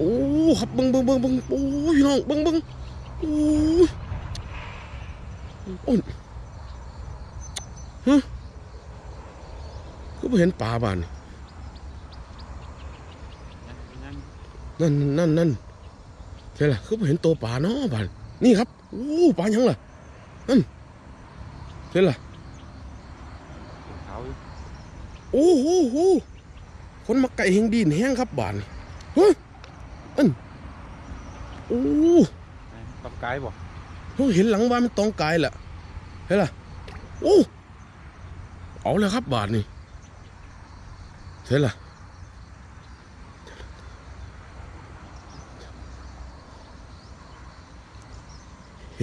โอ้ครับบิ้งบิ้งบิ้งบิ้งโอ้ยพี่น้องบิ้งบิ้งโอ้ยโอ้ยฮะก็ไม่เห็นปลาบ้านนี่นั่นนั่นนั่นใช่ล่ะคือไม่เห็นตัวปลาเนาะบ้านนี่ครับโอ้ปลายังล่ะนั่นใช่ล่ะโอ้โหคนมาไก่เฮงดีนแห้งครับบ้านเฮ้ย อันโอ้กับไกายบ่เฮ้ยเห็นหลังบ้านมันตองกายแหละเห็นล่ะโอ้เอาเลยครับบาทนี่เห็นล่ะ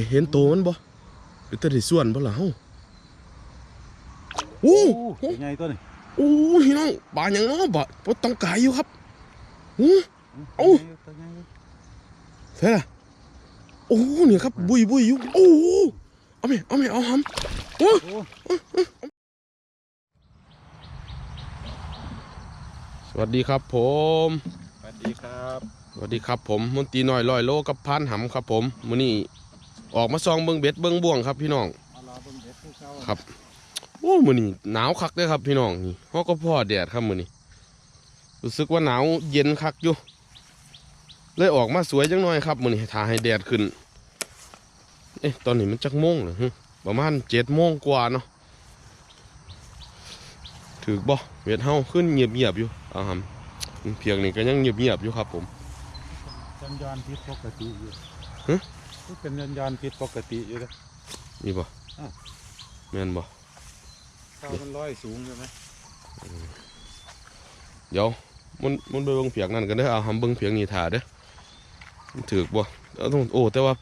เห็นตัวมันบ่หรือแต่ได้ส่วนบ่ล่ะเฮาโอ้เป็นไงตัวนี้โอ้พี่น้องปลาอย่างเนาะบ่บ่ต้องกายอยู่ครับหือ เอ้าตัวใหญ่อยู่เห็นล่ะโอ้เนี่ยครับ บุยบุยอยู่โอ้เอาไหมเอาไหมเอาหำโอ้โอ้สวัสดีครับผมสวัสดีครับสวัสดีครับผมมนตรีน้อยลอยโลกับพานหำครับผมมื้อนี้ออกมาซองเบิงเบ็ดเบิงบ่วงครับพี่น้องมารอเบิ่งเด็ดคือเก่าครับโอ้มื้อนี้หนาวคักเด้อครับพี่น้องนี่ฮอก็พ่อแดดครับมื้อนี้รู้สึกว่าหนาวเย็นคักอยู่ เลยออกมาสวยจังหน่อยครับมื้อนี้ถ่าให้แดดขึ้น เอ๊ะตอนนี้มันจักโมงเหรอฮึประมาณเจ็ดโมงกว่าเนาะถือบ่เวทเฮาขึ้นเงียบๆอยู่อ่าฮะเพียงนี้ก็ยังเงียบๆอยู่ครับผมยันยานผิดปกติอยู่ฮะคือเป็นยันยานผิดปกติอยู่เลยนี่บ่อ้าวแม่นบ่ข้าวมันลอยสูงใช่ไหมเดี๋ยวมันมันไปเบิ่งเพียงนั่นกันเด้อเอาหำเบิ่งเพียงนี่ถ่าเด้อมัน ถือบ่เอาต้องโอ้แต่ว่า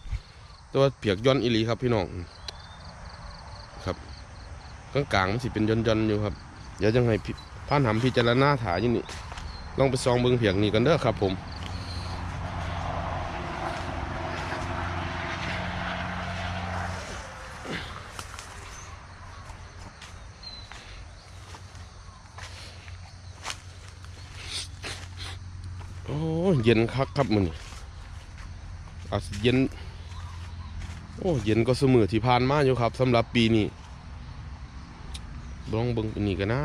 แต่ว่าเพียกย้อนอีหลีครับพี่น้องครับกลางกลางมันสิเป็นย้อนย้อนอยู่ครับเดี๋ยวจังให้พี่ผ่านหำพิจารณาถ่ายู่นี่ลองไปซองเบิงเพียงนี่กันเด้อครับผมโอ้เย็นคักครับมือนี้ อาจเย็น โอ้เย็นก็เสมอที่ผ่านมาอยู่ครับสำหรับปีนี้ลองเบิ่งปีนี้กันนะ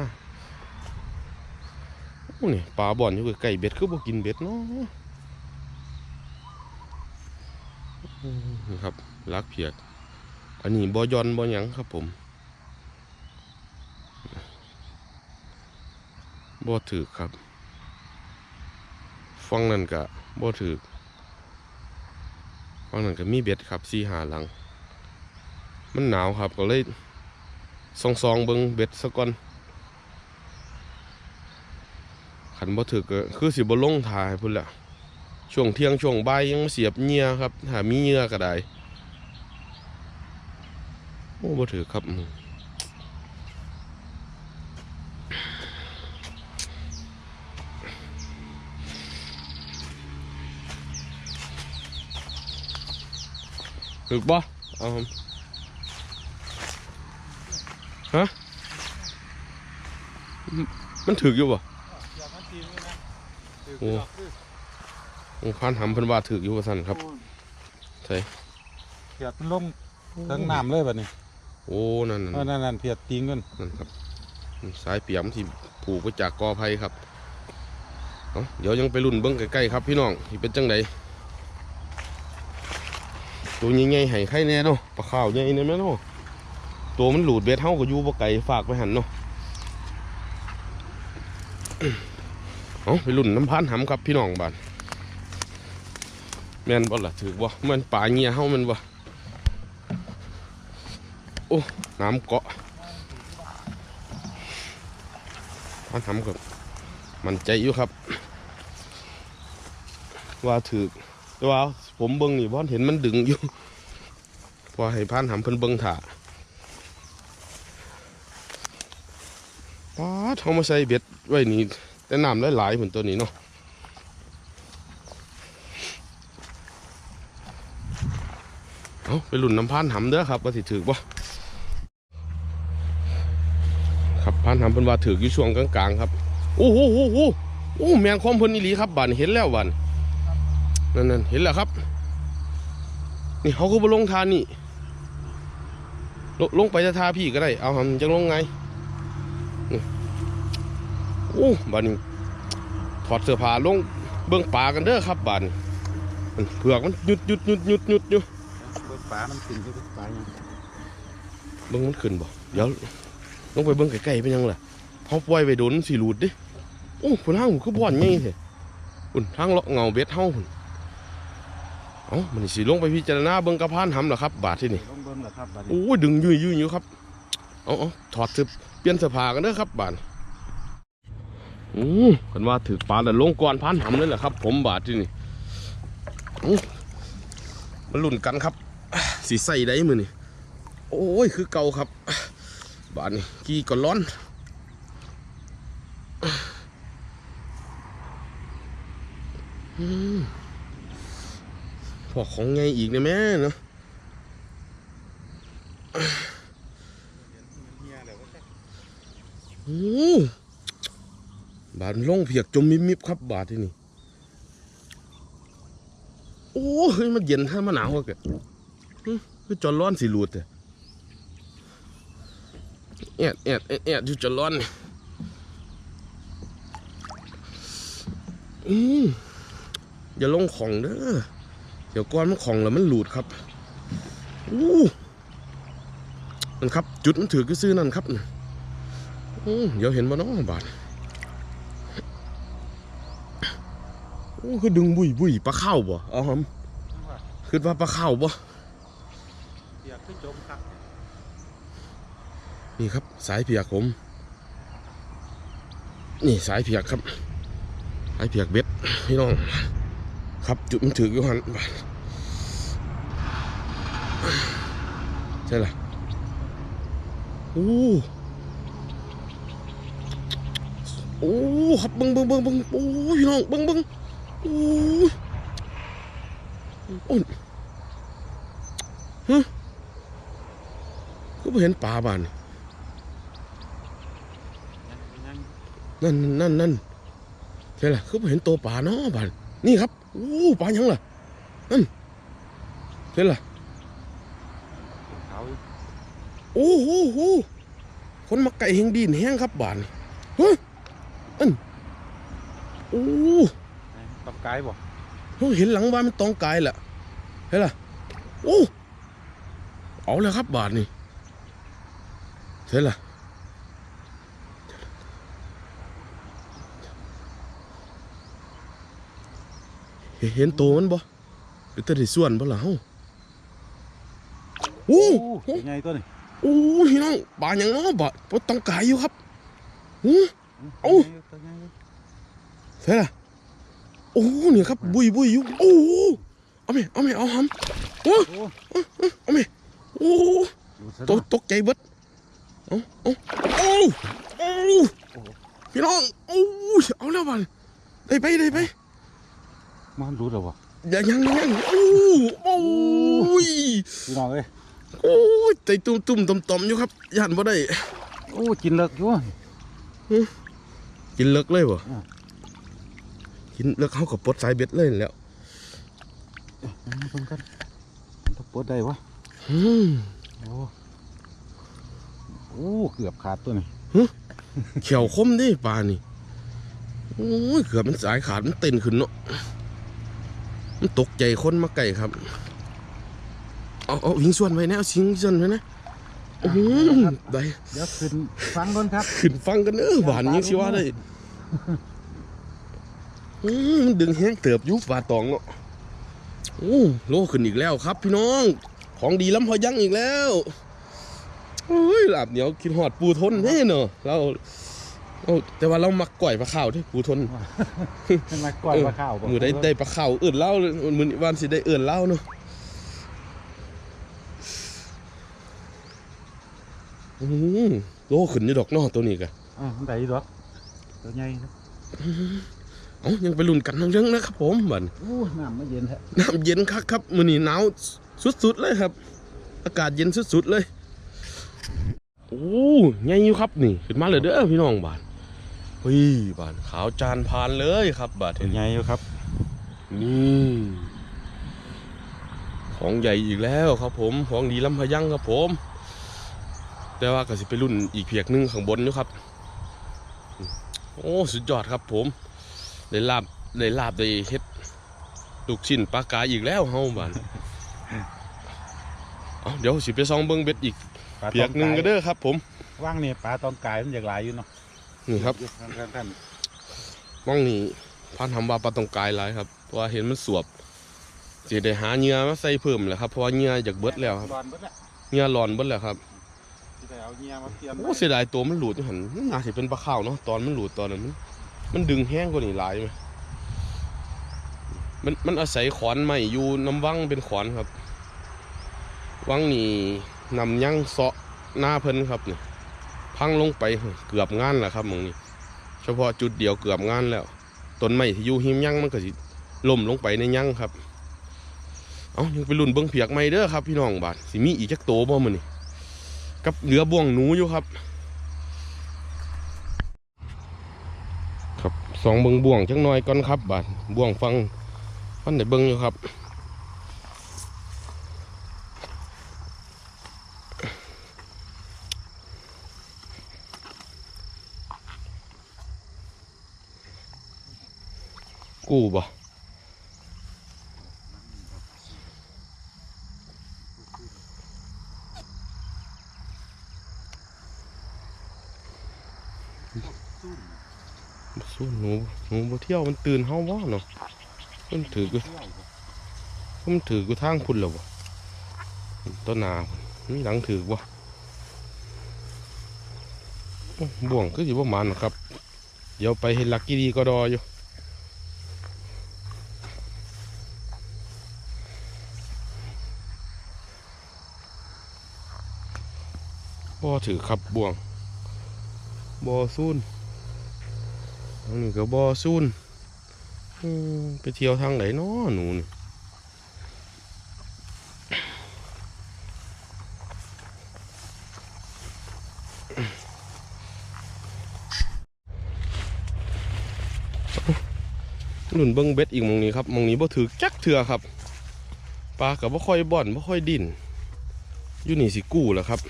โอ้นี่ปลาบ่อนอยู่ใกล้เบ็ดคือบ่กินเบ็ดเนาะนี่ครับลักเพียก อันนี้บ่ยอนบ่หยังครับผมบ่ถือครับฟังนั่นกะบ่ถือ ฟังนั้นก็มีเบ็ดครับสี่หาหลัง มันหนาวครับก็เลยซองซองๆเบิงเบ็ดสะก่อนขันบ่ถือก็คือสิบ่ลงถ่ายพุ่นแหละช่วงเที่ยงช่วงบ่ายยังเสียบเหงื่อครับถ้ามีเหงื่อก็ได้โอ้บ่ถือครับ ถึกบ่เอาครับฮะมมันถึกอยู่บ่อย่ามาตีนเลยนะถือโอ้ดอกคือผมพานหำเพิ่นว่าถึกอยู่ว่าซั่นครับใช่เพียดมันลงทั้งน้ำเลยแบบนี้โอ้นั่นเออนั่นนั่นนั่นเพียดติงกันนั่นครับสายเปียมที่ผูกไปจากกอไผ่ครับเอาเดี๋ยวยังไปรุ่นเบิ้งใกล้ๆครับพี่น้องที่เป็นจังได ตัวใหญ่ๆให้ไข่แน่เนาะปลาข้าวใหญ่เนี่ยแม่เนาะตัวมันหลุดเบ็ดเฮาก็อยู่บ่ไกลฝากไปหันเนาะเอาไปรุ่นน้ำพันหำครับพี่น้องบ้านแม่นบ่ล่ะถือบ่แมันป่าเงียเฮามันบ่โอ้น้ำเกาะพันทำครับมันใจอยู่ครับ ว่าถือว่า ผมเบิ้งนี่บอนเห็นมันดึงอยู่ พอให้พันทำเพิ่นเบิ้งถ่าป้าเขามาใส่เบ็ดไว้นี่แต่น้ำหลายๆเหมือนตัวนี้เนาะเอาไปหลุนน้ำพันหำเด้อครับว่าสิถือบ่ครับพันทำเป็นว่าถืออยู่ช่วงกลางๆครับโอ้โหโอ้โหโอ้แมงคอมเพิ่นอีหลีครับบันเห็นแล้วบันนั่นนั่นเห็นแล้วครับ นี่เขาก็บลงทานนี่ลงลงไปจะทาพี่ก็ได้ เอาหำจังลงไงนี่โอ้บานนี้ถอดเสื้อผ้าลงเบื้องป่ากันเด้อครับบานมันเผือกมันหยุดหยุดหยุดหยุดหยุดอยู่เบิดปลามันกินที่ปลายังเบื้องมันขึ้นบ่เดี๋ยวลงไปเบื้องไกลๆเป็นยังล่ะเขาปล่อยไปโดนสีหลุดดิโอ้ผลทางผมคือบ่อนไงเถอะอุ่นทางเลาะเงาเบ็ดเฮาพุ่น เอ้ามันสิลงไปพิจารณาเบื้องกระพานหำเหรอครับ บาทที่นี่ลงเบิ้งเหรอครับบัดนี้โอ้ยดึงยืยยืยอยู่ครับเอาเอาถอดเสื้อเปลี่ยนเสื้อผ้ากันเด้อครับบาทอืมกันว่าถือปลาแต่ลงก่อนพันหำเลยแหละครับ ผมบาทที่นี่อู้มาลุ่นกันครับสีใส่ได้มือนี่โอ้ยคือเก่าครับ บาทนี่กี่ก็ร้อนอืม พอของไงอีกเนี่ยแม่เนาะโอ้บาดลงเพียกจมมิบมิบครับบาดที่นี่ โอ้เฮ้ยมันเย็นถ้ามันหนาวอะแกหึคือจอนร้อนสิรูดแต่แอดแอดแอดแอดอยู่จอนร้อนนี่อืมอย่าลงของเด้อ เดี๋ยวก้อนมันของแล้วมันหลุดครับอู้นั่นครับ จุดมันถือก็ซื้อนั่นครับอืมเดี๋ยวเห็นบ่เน้องบาทโอ้คือดึงบุยบุยปลาข้าวบ่เอาหำคิดว่าปลาข้าวบ่เปียกขึ้นจมครับ นี่ครับสายเพียกผม นี่สายเพียกครับ สายเพียกเบ็ดพี่น้อง ครับจุดมันถืออยู่หันใช่ล่ะโอ้โอ้ครับเบิ้งเบิ้งเบิ้งเบิ้งโอ้ยน้องเบิ้งเบิ้งโอ้ยอ้ยฮะก็ไม่เห็นปลาบ้านนั่นนั่นนั่นใช่ล่ะคือไม่เห็นตัวปลาเนาะบ้านนี่ครับ อ้ปลาหยังล่ะนั่นใช่ล่ะเขาโอ้โหโหคนมาไก่เฮงดีนแห้งครับบ้านเฮ้ยอันโอ้ตับไก่บ่เราเห็นหลังบ้านมันตองกายแหละเห็นล่ะโอ้เอาเลยครับบาทนี่เห็นล่ะ เห็นเห็นโตวมันบ่หรือแต่ได้ส่วนบ่ล่ะเฮาโอ้โอ้โหใหญ่ตัวนี้โอ้พี่น้องปลาอย่างเนาะบ่บ่ต้องกายอยู่ครับหูเอ้าตัวใหญ่อยู่เห็นล่ะโอ้เนี่ยครับบุยบุยอยู่โอ้เอาไหมเอาไหมเอาหำโอ้โอ้เอาไหมโอ้ดูซะตกเนาะตกใจเบิดเอาเอาโอ้โอ้พี่น้องโอ้ยเอาแล้วบันได้ไปได้ไป มันรู้แล้วบ่อย่ายังยังโอ้โอ้ยพี่น้องเอ้ยโอ้ยใจตุ่มตุ่มต่อมต่อมอยู่ครับยันบ่ได้โอ้กินเลิกอยู่กินเลิกเลยบ่อ่ากินเลิกเขากับปลดสายเบ็ดเลยนั่นแหล้วเอามาเพิ่งกันต้องปลดได้วะอืมโอ้โอ้เกือบขาดตัวนี้เขียวคมดิปลานี่โอ้ยเกือบมันสายขาดมันเต้นขึ้นเนาะ มันตกใจคนมาไก่ครับ เอาเอาหิงส่วนไว้นะเอาสิงส่วนไว้นะโอ้โหได้เดี๋ยวขึ้นฟังก่อนครับ ขึ้นฟังกันเออหวานยังสิว่าได้อืมมันดึงแห้งเติบอยุบปลาตองเนาะโอ้โลขึ้นอีกแล้วครับ พี่น้อง ของดีล้ำพอยังอีกแล้วโอ้ยหลับเหนียวกินหอดปูทนแน่เนอะเรา เอาแต่ว่าเรามักก่อยปลาข้าวที่ปูทนขึ้นมาก่อยปลาข้าวบ่มือได้ได้ปลาข้าวอื่นเล่าเลยมือนี้วันสิได้อื่นเล่าเนาะอืมโลขึ้นอยู่ดอกเนอตัวนี้กะอ่ามันได้ดอกตัวใหญ่นะเอ้ายังไปลุ้นกันเรื่องนะครับผมบัดโอ้น้ำมันเย็นแท้น้ำเย็นคักครับมือนี้หนาวสุดๆเลยครับ อากาศเย็นสุดๆเลย โอ้ไงอยู่ครับนี่ ขึ้นมาเลยเด้อพี่น้องบาด เฮ้ยบาดขาวจานพานเลยครับบาดตัวใหญ่อยู่ครับ นี่ของใหญ่อีกแล้วครับผมของดีลำพะยังครับผม แต่ว่าก็สิไปรุ่นอีกเพียกหนึงข้างบนอยู่ครับ โอ้สุดยอดครับผมได้ลาบได้ลาบได้เฮ็ดลูกชิ้นปลากายอีกแล้วเฮาบ้านเอาเดี๋ยวสิไปซองเบิ่งเบ็ดอีกปลาเพียกหนึงก็เด้อครับ ผมว่างนี่ปลาตองกายมันอยากหลายอยู่เนาะ นี่ครับท่านท่านท่านมองนี่พันทำว่าปลาตองกายหลายครับเพราะว่าเห็นมันสวบสิได้หาเหงื่อมาใส่เพิ่มแหละครับเพราะว่าเหงื่ออยากเบิดแล้วครับบอลเบิดละเหงื่อร้อนเบิดแล้วครับที่ได้เอาเงียมาเตรียมโอ้เสียดายตัวมันหลุดอยู่หันมันน่าสิเป็นปลาข้าวเนาะตอนมันหลุดตอนนั้นมันมันดึงแห้งกว่านี้หลายไหมมันมันอาศัยขอนไม้อยู่น้ำวังเป็นขอนครับ วังนี่นำยั่งเสาะหน้าเพิ่นครับนี่ พังลงไปเกือบงานแหละครับมองนี้ เฉพาะจุดเดียวเกือบงานแล้วต้นไม้ที่อยู่หิมยั่งมันก็สิล่มลงไปในยั่งครับ เอายังไปรุ่นเบิ้งเพียกไม่เด้อครับ พี่น้องบาดสิมีอีกจักโตบ่มื้อนี้กับเหลือบ่วงหนูอยู่ครับ ครับสองเบิงบ่วงจักหน่อยก่อนครับบาดบ่วงฟังฟันได้เบิงอยู่ครับ กู้บ่สู้หนูหนูบ่เที่ยวมันตื่นเฮาบ่เนาะมันถือกูมันถือกูทางพุ่นแล้วบ่ต้นนาพุ่นมีหลังถือบ่บ่วงคือสิบ่มันนะครับ เดี๋ยวไปเห็นลักกี้ดีก็ดออยู่ บ่ถือขับบ่วงบ่ซูนอันนี้ก็บ่ซูนไปเที่ยวทางไหนเนาะหนูนี่หนุนเบิ้งเบ็ดอีกมองนี้ครับมองนี้บ่ถือจักเถื่อครับปลากับบ่ค่อยบ่อนบ่ค่อยดินอยู่นี่สิกู้แหล้วครับ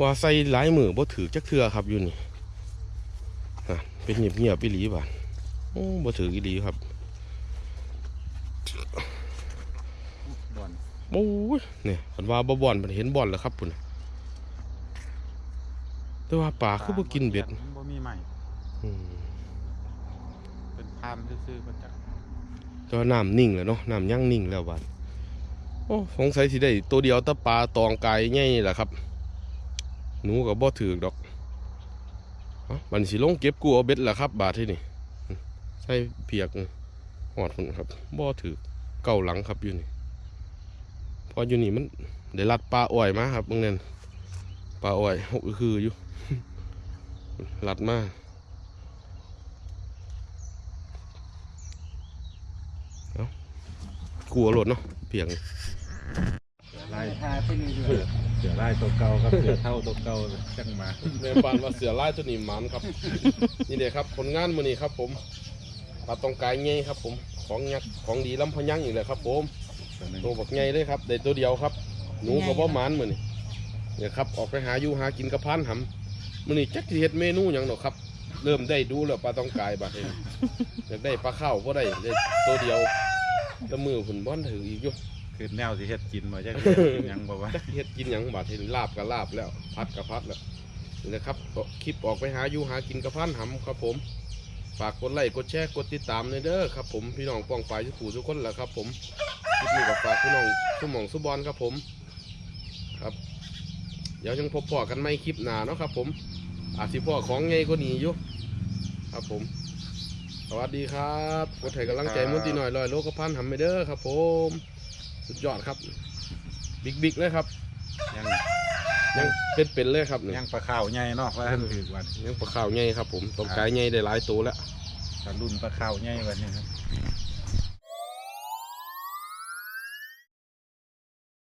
ว่าใส่หลายมือบ่ถือจักเทือครับอยู่นี่อะเป็นเงียบเงียบๆอีหลีบานโอ้บ่ถืออีหลีครับบอลโอ้ยเนี่ยคันว่าบ่บ่อนมันเห็นบ่อนแล้วครับพุ่นน่ะแต่ว่าปลาคือบ่กินเบ็ดมันบ่มีใหม่อืมเป็นพามซื่อๆมาจากแต่ว่าน้ำนิ่งแล้วเนาะน้ำยั่งนิ่งแล้วบานโอ้สงสัยสิได้ตัวเดียวแตะปลาตองกายใหญ่นี่แหละครับ หนูก็บ่ถือดอกบันสิลงเก็บกูเอาเบ็ดละครับ บาทที่นี่ใส่เพียกหอดพุ่นครับบ่ถือเก้าหลังครับอยู่นี่พออยู่นี่มันได้ลัดปลาอ้อยมาครับเบิ่งนั่นปลาอ้อยหกคืออยู่ลัดมาเอากลัวหลดเนาะเพียงเสือไล่เสือไล่ตัวเก่ากับเสือเท่าตัวเก่าจังมาในปานว่าเสือลายตัวนี้หมันครับ นี่เด็ครับผลงานมื้อนี้ครับ ผมปลาตองกายใหญ่ครับ ผมของยักษ์ของดีลำพะยังอีกแล้วครับ ผมตัวบักใหญ่เลยครับได้ตัวเดียวครับหนูก็บ่หมันมื้อนี้เนี่ยครับออกไปหาอยู่หากินกับพานหำมื้อนี้จักสิเฮ็ดเมนูหยังดอกครับ เริ่มได้ดูแล้วปลาตองกายบัดนี้อยากได้ปลาข้าวบ่ได้ได้ตัวเดียวแต่มือผุนบ่อนถืออีกอยู่ คือแนวสิเฮ็ดกินมาจักกินหยังบ่วะจักเฮ็ดกินหยังบาดเห็นลาบกับลาบแล้ว พัดกับพัดแล้วนี่นะครับก็คลิปออกไปหาอยู่หากินกับพันหำครับผม ฝากกดไลค์กดแชร์กดติดตามในอยเด้อครับผมพี่น้องป้องปลายทุกผู้ทุกคนแหละครับ ผมคลิปนี้ก็ฝากพี่น้องสุหมองสุบอลครับผม ครับเดี๋ยวยังพบพอกันไม่คลิปหน้าเนาะครับ ผมอาจสิพ่อของไงก็หนีอยู่ครับผม สวัสดีครับกดให้กำลังใจมุนตีหน่อยลอยโลกพันหำไปเด้อครับ ผม สุดยอดครับ บิ๊กบิ๊กเลยครับ ยังยังเป็นเป็นเลยครับเนี่ยยังปลาข้าวใหญ่เนาะว่าท่านถือวันยังปลาข้าวใหญ่ครับ ผมตองกายใหญ่ได้หลายตัวแล้วตะรุ่นปลาข้าวใหญ่วันนี้ครับ